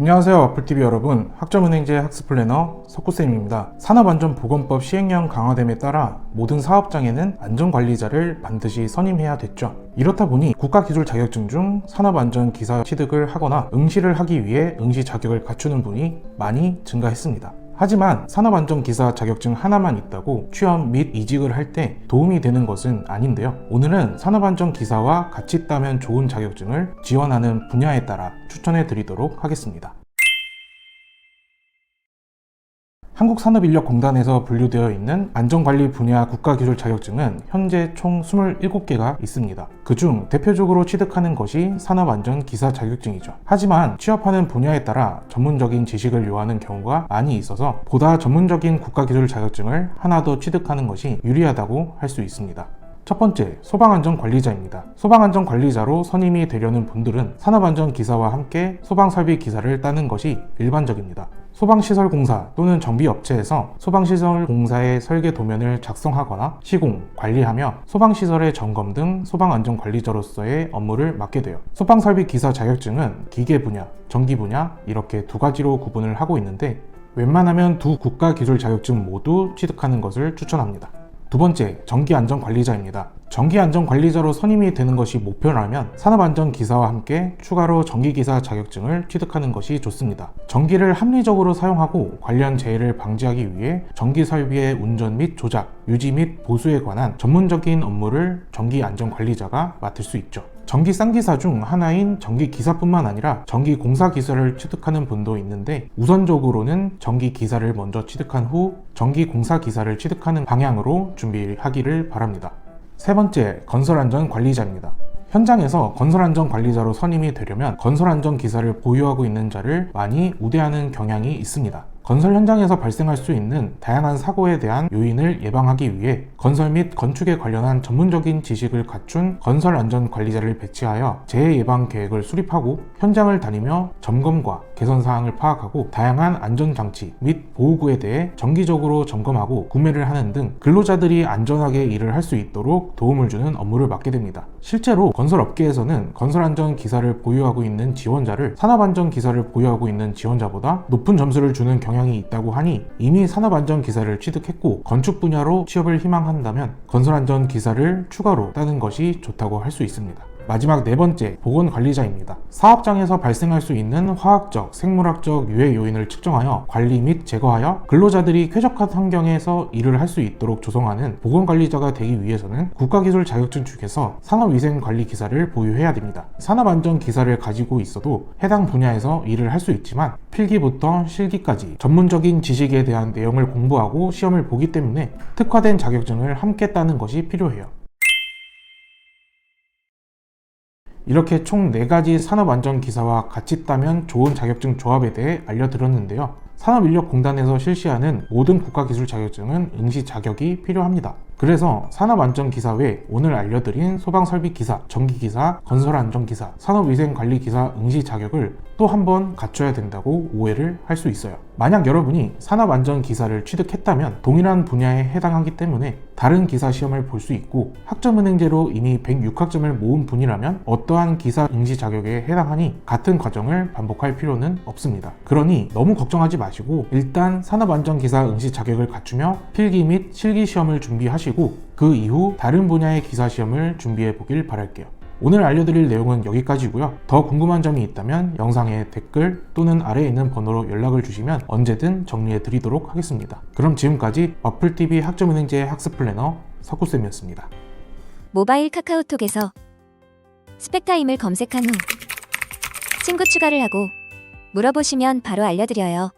안녕하세요. 와플TV 여러분. 학점은행제 학습플래너 석구쌤입니다. 산업안전보건법 시행령 강화됨에 따라 모든 사업장에는 안전관리자를 반드시 선임해야 됐죠. 이렇다 보니 국가기술 자격증 중 산업안전기사 취득을 하거나 응시를 하기 위해 응시 자격을 갖추는 분이 많이 증가했습니다. 하지만 산업안전기사 자격증 하나만 있다고 취업 및 이직을 할 때 도움이 되는 것은 아닌데요. 오늘은 산업안전기사와 같이 따면 좋은 자격증을 지원하는 분야에 따라 추천해 드리도록 하겠습니다. 한국산업인력공단에서 분류되어 있는 안전관리 분야 국가기술 자격증은 현재 총 27개가 있습니다. 그중 대표적으로 취득하는 것이 산업안전기사 자격증이죠. 하지만 취업하는 분야에 따라 전문적인 지식을 요하는 경우가 많이 있어서 보다 전문적인 국가기술 자격증을 하나 더 취득하는 것이 유리하다고 할 수 있습니다. 첫 번째, 소방안전관리자입니다. 소방안전관리자로 선임이 되려는 분들은 산업안전기사와 함께 소방설비 기사를 따는 것이 일반적입니다. 소방시설공사 또는 정비업체에서 소방시설 공사의 설계 도면을 작성하거나 시공, 관리하며 소방시설의 점검 등 소방안전관리자로서의 업무를 맡게 돼요. 소방설비 기사 자격증은 기계 분야, 전기 분야 이렇게 두 가지로 구분을 하고 있는데 웬만하면 두 국가 기술 자격증 모두 취득하는 것을 추천합니다. 두 번째, 전기안전관리자입니다. 전기안전관리자로 선임이 되는 것이 목표라면 산업안전기사와 함께 추가로 전기기사 자격증을 취득하는 것이 좋습니다. 전기를 합리적으로 사용하고 관련 재해를 방지하기 위해 전기 설비의 운전 및 조작, 유지 및 보수에 관한 전문적인 업무를 전기안전관리자가 맡을 수 있죠. 전기 쌍기사 중 하나인 전기 기사뿐만 아니라 전기 공사 기사를 취득하는 분도 있는데 우선적으로는 전기 기사를 먼저 취득한 후 전기 공사 기사를 취득하는 방향으로 준비하기를 바랍니다. 세 번째, 건설안전 관리자입니다. 현장에서 건설안전관리자로 선임이 되려면 건설안전기사를 보유하고 있는 자를 많이 우대하는 경향이 있습니다. 건설 현장에서 발생할 수 있는 다양한 사고에 대한 요인을 예방하기 위해 건설 및 건축에 관련한 전문적인 지식을 갖춘 건설 안전 관리자를 배치하여 재해 예방 계획을 수립하고 현장을 다니며 점검과 개선 사항을 파악하고 다양한 안전 장치 및 보호구에 대해 정기적으로 점검하고 구매를 하는 등 근로자들이 안전하게 일을 할 수 있도록 도움을 주는 업무를 맡게 됩니다. 실제로 건설 업계에서는 건설 안전 기사를 보유하고 있는 지원자를 산업 안전 기사를 보유하고 있는 지원자보다 높은 점수를 주는 경 향이 있다고 하니 이미 산업안전 기사를 취득했고 건축 분야로 취업을 희망한다면 건설안전 기사를 추가로 따는 것이 좋다고 할 수 있습니다. 마지막 네 번째, 보건관리자입니다. 사업장에서 발생할 수 있는 화학적, 생물학적 유해 요인을 측정하여 관리 및 제거하여 근로자들이 쾌적한 환경에서 일을 할 수 있도록 조성하는 보건관리자가 되기 위해서는 국가기술 자격증 중에서 산업위생관리 기사를 보유해야 됩니다. 산업안전 기사를 가지고 있어도 해당 분야에서 일을 할 수 있지만 필기부터 실기까지 전문적인 지식에 대한 내용을 공부하고 시험을 보기 때문에 특화된 자격증을 함께 따는 것이 필요해요. 이렇게 총 4가지 산업안전 기사와 같이 따면 좋은 자격증 조합에 대해 알려드렸는데요. 산업인력공단에서 실시하는 모든 국가기술 자격증은 응시 자격이 필요합니다. 그래서 산업안전기사 외 오늘 알려드린 소방설비기사, 전기기사, 건설안전기사, 산업위생관리기사 응시 자격을 또 한 번 갖춰야 된다고 오해를 할 수 있어요. 만약 여러분이 산업안전기사를 취득했다면 동일한 분야에 해당하기 때문에 다른 기사 시험을 볼 수 있고 학점은행제로 이미 106학점을 모은 분이라면 어떠한 기사 응시 자격에 해당하니 같은 과정을 반복할 필요는 없습니다. 그러니 너무 걱정하지 마시고 일단 산업안전기사 응시 자격을 갖추며 필기 및 실기 시험을 준비 하시고 그 이후 다른 분야의 기사 시험을 준비해 보길 바랄게요. 오늘 알려드릴 내용은 여기까지고요. 더 궁금한 점이 있다면 영상에 댓글 또는 아래에 있는 번호로 연락을 주시면 언제든 정리해 드리도록 하겠습니다. 그럼 지금까지 와플TV 학점은행제 학습 플래너 석구쌤이었습니다. 모바일 카카오톡에서 스펙타임을 검색한 후 친구 추가를 하고 물어보시면 바로 알려드려요.